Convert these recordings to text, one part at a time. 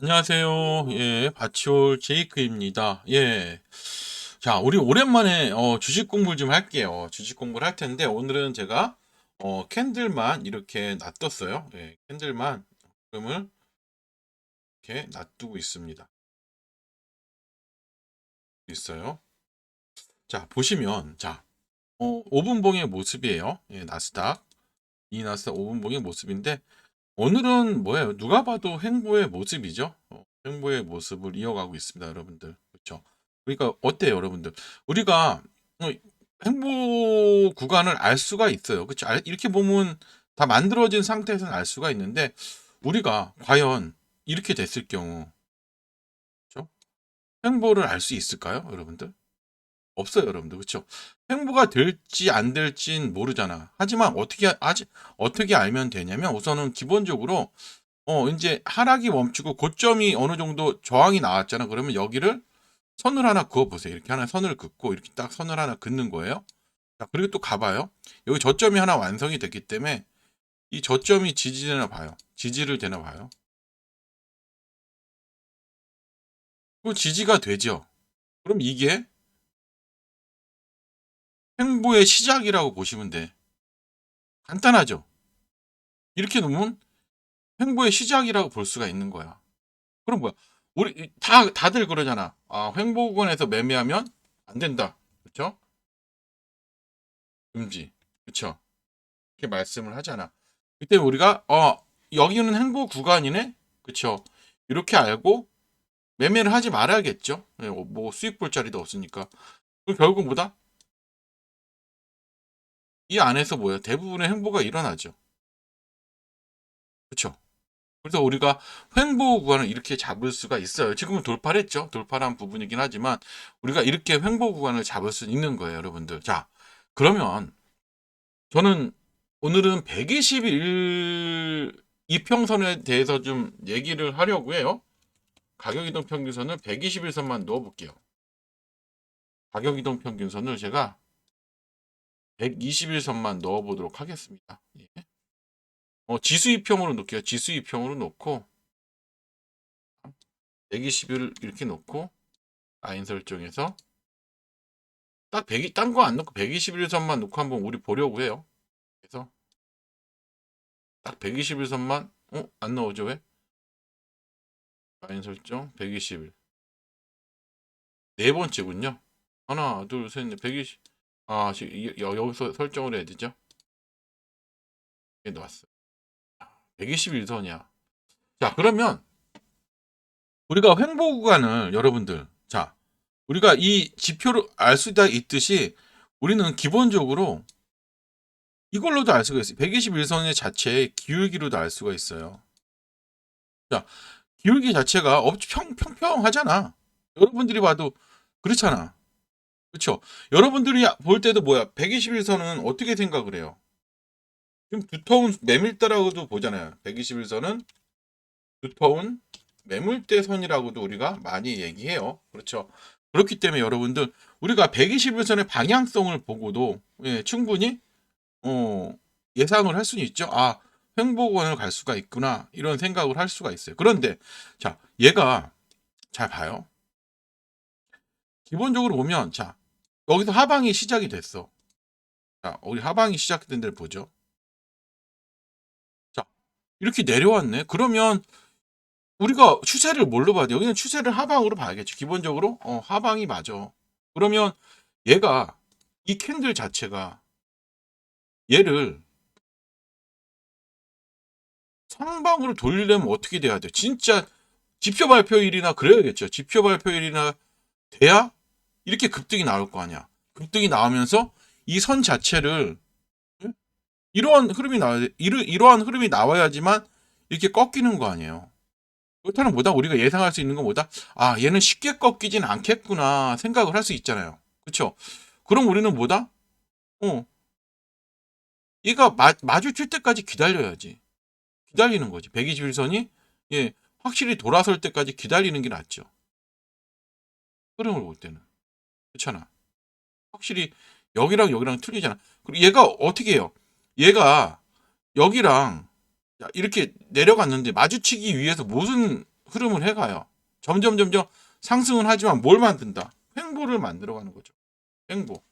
안녕하세요. 예, 바치올 제이크입니다. 예. 자, 우리 오랜만에 어, 주식 공부를 좀 할게요. 주식 공부를 할 텐데 오늘은 제가 어, 캔들만 이렇게 놔뒀어요. 예, 캔들만 흐름을 이렇게 놔두고 있습니다. 있어요. 자, 보시면 자, 어, 5분봉의 모습이에요. 예, 나스닥. 이 나스닥 5분봉의 모습인데 오늘은 뭐예요? 누가 봐도 횡보의 모습이죠. 어, 횡보의 모습을 이어가고 있습니다, 여러분들. 그렇죠? 그러니까 어때요, 여러분들? 우리가 어, 횡보 구간을 알 수가 있어요. 그렇죠? 알- 이렇게 보면 다 만들어진 상태에서는 알 수가 있는데 우리가 과연 이렇게 됐을 경우 그렇죠? 횡보를 알 수 있을까요, 여러분들? 없어요, 여러분들. 그렇죠? 횡보가 될지 안 될진 모르잖아. 하지만 어떻게 아지 어떻게 알면 되냐면 우선은 기본적으로 어 이제 하락이 멈추고 고점이 어느 정도 저항이 나왔잖아. 그러면 여기를 선을 하나 그어 보세요. 이렇게 하나 선을 긋고 이렇게 딱 선을 하나 긋는 거예요. 자, 그리고 또 가봐요. 여기 저점이 하나 완성이 됐기 때문에 이 저점이 지지되나 봐요. 지지를 되나 봐요. 그 지지가 되죠. 그럼 이게 횡보의 시작이라고 보시면 돼. 간단하죠. 이렇게 놓으면 횡보의 시작이라고 볼 수가 있는 거야. 그럼 뭐야? 우리 다 다들 그러잖아. 아, 횡보권에서 매매하면 안 된다. 그렇죠? 금지. 그렇죠? 이렇게 말씀을 하잖아. 그때 우리가 어, 여기는 횡보 구간이네. 그렇죠? 이렇게 알고 매매를 하지 말아야겠죠. 예, 뭐 수익 볼 자리도 없으니까. 그럼 결국 뭐다? 이 안에서 뭐예요? 대부분의 횡보가 일어나죠. 그렇죠? 그래서 우리가 횡보 구간을 이렇게 잡을 수가 있어요. 지금은 돌파를 했죠. 돌파를 한 부분이긴 하지만 우리가 이렇게 횡보 구간을 잡을 수 있는 거예요, 여러분들. 자, 그러면 저는 오늘은 121 이평선에 대해서 좀 얘기를 하려고 해요. 가격 이동 평균선을 121선만 넣어 볼게요. 가격 이동 평균선을 제가 121선만 넣어 보도록 하겠습니다. 예. 어, 지수 2평으로 놓을게요. 지수 2평으로 놓고 120을 이렇게 놓고 라인 설정해서 딱 100, 딴거 안 놓고 121선만 놓고 한번 우리 보려고 해요. 그래서 딱 121선만 어? 안 나오죠 왜? 라인 설정 121. 네 번째군요. 하나, 둘, 셋, 넷, 120. 아, 지금 이- 여- 여기서 설정을 해야 되죠? 이게 나왔어요. 121선이야. 자, 그러면 우리가 횡보 구간을 여러분들, 자, 우리가 이 지표를 알 수가 있듯이 우리는 기본적으로 이걸로도 알 수가 있어요. 121선의 자체의 기울기로도 알 수가 있어요. 자, 기울기 자체가 업- 평, 평평하잖아. 여러분들이 봐도 그렇잖아. 그렇죠? 여러분들이 볼 때도 뭐야? 121선은 어떻게 생각을 해요? 좀 두터운 매물대라고도 보잖아요. 121선은 두터운 매물대 선이라고도 우리가 많이 얘기해요. 그렇죠. 그렇기 때문에 여러분들 우리가 121선의 방향성을 보고도 예, 충분히 어, 예상을 할 수는 있죠. 아, 횡보권을 갈 수가 있구나. 이런 생각을 할 수가 있어요. 그런데 자, 얘가 잘 봐요. 기본적으로 보면 자, 여기서 하방이 시작이 됐어. 자, 우리 하방이 시작된 데를 보죠. 자, 이렇게 내려왔네. 그러면 우리가 추세를 뭘로 봐야 돼? 여기는 추세를 하방으로 봐야겠죠. 기본적으로 어, 하방이 맞아. 그러면 얘가 이 캔들 자체가 얘를 상방으로 돌리려면 어떻게 돼야 돼? 진짜 지표 발표일이나 그래야겠죠. 지표 발표일이나 돼야 이렇게 급등이 나올 거 아니야. 급등이 나오면서 이 선 자체를 응? 이러한 흐름이 나와야 돼. 이러, 이러한 흐름이 나와야지만 이렇게 꺾이는 거 아니에요. 그렇다는 뭐다 우리가 예상할 수 있는 건 뭐다? 아 얘는 쉽게 꺾이진 않겠구나 생각을 할 수 있잖아요. 그렇죠? 그럼 우리는 뭐다? 어 얘가 마, 마주칠 때까지 기다려야지. 기다리는 거지. 121선이 예 확실히 돌아설 때까지 기다리는 게 낫죠. 흐름을 볼 때는 그렇잖아. 확실히 여기랑 여기랑 틀리잖아. 그리고 얘가 어떻게 해요? 얘가 여기랑 자, 이렇게 내려갔는데 마주치기 위해서 무슨 흐름을 해가요. 점점 점점 상승은 하지만 뭘 만든다? 횡보를 만들어가는 거죠. 횡보.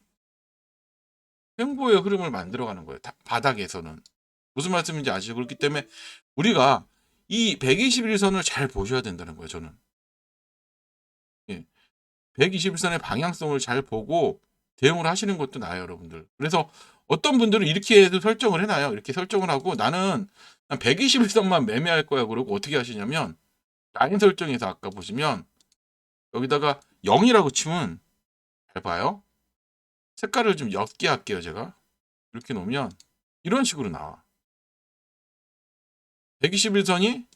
횡보의 흐름을 만들어가는 거예요. 다- 바닥에서는 무슨 말씀인지 아시죠? 그렇기 때문에 우리가 이 121선을 잘 보셔야 된다는 거예요. 저는. 예. 121선의 방향성을 잘 보고 대응을 하시는 것도 나아요, 여러분들. 그래서 어떤 분들은 이렇게 해도 설정을 해놔요. 이렇게 설정을 하고 나는 121선만 매매할 거야. 그러고 어떻게 하시냐면 라인 설정에서 아까 보시면 여기다가 0이라고 치면 잘 봐요. 색깔을 좀 옅게 할게요, 제가. 이렇게 놓으면 이런 식으로 나와. 121선이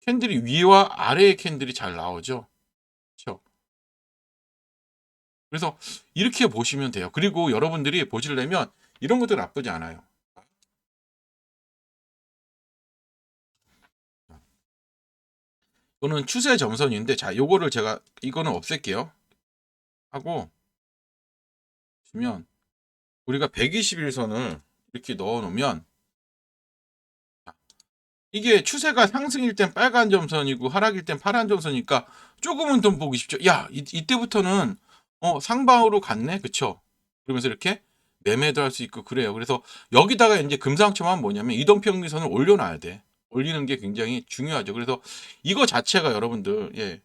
캔들이 위와 아래의 캔들이 잘 나오죠. 그렇죠? 그래서 이렇게 보시면 돼요. 그리고 여러분들이 보시려면 이런 것도 나쁘지 않아요. 이거는 추세 점선인데 자, 요거를 제가 이거는 없앨게요. 하고 보시면 우리가 121선을 이렇게 넣어 놓으면 이게 추세가 상승일 땐 빨간 점선이고 하락일 땐 파란 점선이니까 조금은 좀 보기 쉽죠. 야, 이, 이때부터는 어, 상방으로 갔네. 그쵸? 그러면서 이렇게 매매도 할 수 있고 그래요. 그래서 여기다가 이제 금상첨화는 뭐냐면 이동평균선을 올려놔야 돼. 올리는 게 굉장히 중요하죠. 그래서 이거 자체가 여러분들 예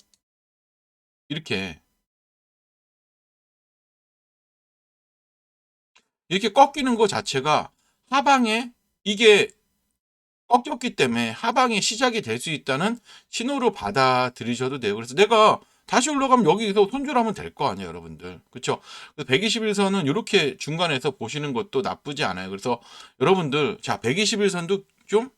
이렇게 이렇게 꺾이는 거 자체가 하방에 이게 꺾였기 때문에 하방이 시작이 될 수 있다는 신호로 받아들이셔도 돼요. 그래서 내가 다시 올라가면 여기서 손절하면 될 거 아니에요, 여러분들. 그렇죠? 121선은 이렇게 중간에서 보시는 것도 나쁘지 않아요. 그래서 여러분들 자, 121선도 좀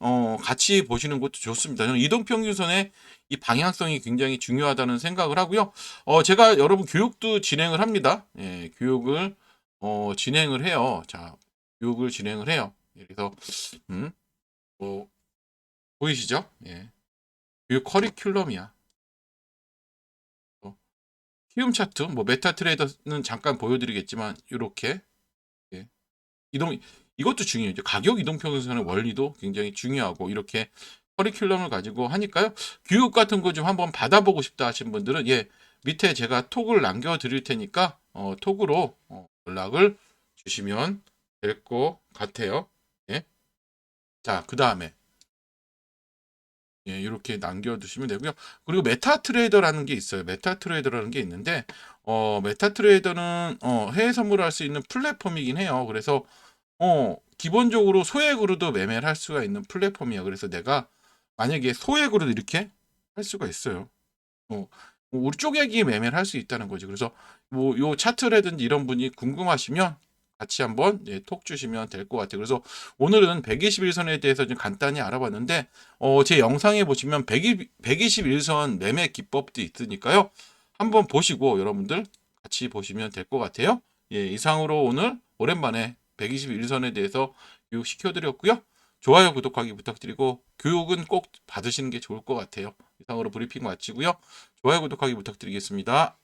어, 같이 보시는 것도 좋습니다. 저는 이동평균선의 이 방향성이 굉장히 중요하다는 생각을 하고요. 어, 제가 여러분 교육도 진행을 합니다. 예, 교육을 어, 진행을 해요. 자, 교육을 진행을 해요. 예, 그래서 음, 뭐 보이시죠? 예. 교육 커리큘럼이야. 어, 키움 차트, 뭐 메타 트레이더는 잠깐 보여드리겠지만 이렇게 예. 이동 이것도 중요해요. 가격 이동 평균선의 원리도 굉장히 중요하고 이렇게 커리큘럼을 가지고 하니까요. 교육 같은 거 좀 한번 받아보고 싶다 하신 분들은 예 밑에 제가 톡을 남겨드릴 테니까 어, 톡으로 어, 연락을 주시면 될 것 같아요. 예. 자, 그 다음에 예, 이렇게 남겨두시면 되고요. 그리고 메타 트레이더라는 게 있어요. 메타 트레이더라는 게 있는데 어, 메타 트레이더는 어, 해외 선물을 할수 있는 플랫폼이긴 해요. 그래서 어, 기본적으로 소액으로도 매매를 할 수가 있는 플랫폼이야. 그래서 내가 만약에 소액으로도 이렇게 할 수가 있어요. 어, 뭐 우리 쪼개기 매매를 할 수 있다는 거지. 그래서 뭐 요 차트라든지 이런 분이 궁금하시면 같이 한번 예, 톡 주시면 될 것 같아요. 그래서 오늘은 121선에 대해서 좀 간단히 알아봤는데 어, 제 영상에 보시면 120, 121선 매매 기법도 있으니까요. 한번 보시고 여러분들 같이 보시면 될 것 같아요. 예, 이상으로 오늘 오랜만에 121선에 대해서 교육 시켜 드렸고요. 좋아요, 구독하기 부탁드리고 교육은 꼭 받으시는 게 좋을 것 같아요. 이상으로 브리핑 마치고요. 좋아요, 구독하기 부탁드리겠습니다.